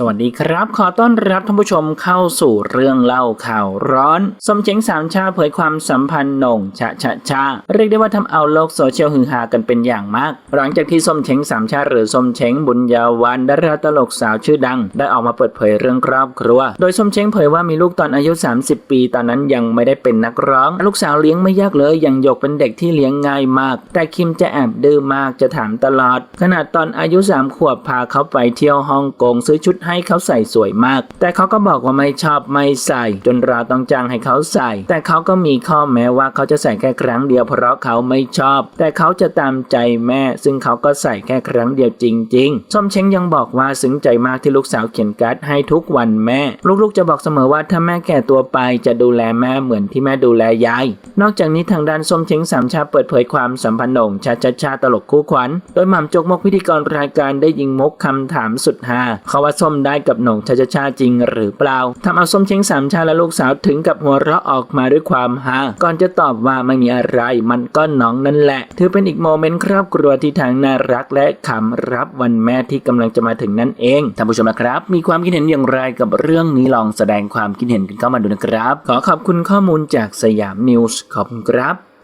สวัสดีครับ ขอต้อนรับท่านผู้ชมเข้าสู่เรื่องเล่าข่าวร้อน สมเจ๋งสามชาเผยความสัมพันธ์หน่งชะชะชาเรียกได้ว่าทำเอาโลกโซเชียลฮือฮากันเป็นอย่างมาก หลังจากที่ส้มเช้งสามชาหรือส้มเช้งบุญญาวันดาราตลกสาวชื่อดัง ได้ออกมาเปิดเผยเรื่องครอบครัว โดยส้มเช้งเผยว่ามีลูกตอนอายุ 30 ปี ตอนนั้นยังไม่ได้เป็นนักร้อง ลูกสาวเลี้ยงไม่ยากเลยยังหยกเป็นเด็กที่เลี้ยงง่ายมาก แต่คิมจะแอบดื้อมากจะถามตลอด ขนาดตอนอายุสามขวบพาเขาไปเที่ยวฮ่องกงซื้อชุดให้เขาใส่สวยมาก แต่เขาก็บอกว่าไม่ชอบไม่ใส่ จนเราต้องจ้างให้เขาใส่ แต่เขาก็มีข้อแม้ว่าเขาจะใส่แค่ครั้งเดียวเพราะเขาไม่ชอบ แต่เขาจะตามใจแม่ ซึ่งเขาก็ใส่แค่ครั้งเดียวจริงๆส้มเช้งยังบอกว่าซึ้งใจมากที่ลูกสาวเขียนการ์ดให้ทุกวันแม่ ลูกๆจะบอกเสมอว่าถ้าแม่แก่ตัวไปจะดูแลแม่เหมือนที่แม่ดูแลยาย นอกจากนี้ทางด้านส้มเช้งสามชาเปิดเผยความสัมพันธ์โหน่งชาชาชาตลกคู่ขวัญ โดยหม่ำจกมกพิธีกรรายการได้ยิงมกคำถามสุดฮาเขาว่าส้มได้กับหน่งชาชาชาจริงหรือเปล่าทำเอาส้มเช้งสามชาและลูกสาวถึงกับหัวเราะออกมาด้วยความฮาก่อนจะตอบว่าไม่มีอะไรมันก็น้องนั่นแหละ ถือเป็นอีกโมเมนต์ครอบครัวที่ทางน่ารักและขำรับวันแม่ที่กำลังจะมาถึงนั่นเองท่านผู้ชมนะครับ มีความคิดเห็นอย่างไรกับเรื่องนี้ลองแสดงความคิดเห็นกันเข้ามาดูนะครับ ขอขอบคุณข้อมูลจากสยามนิวส์ขอบคุณครับ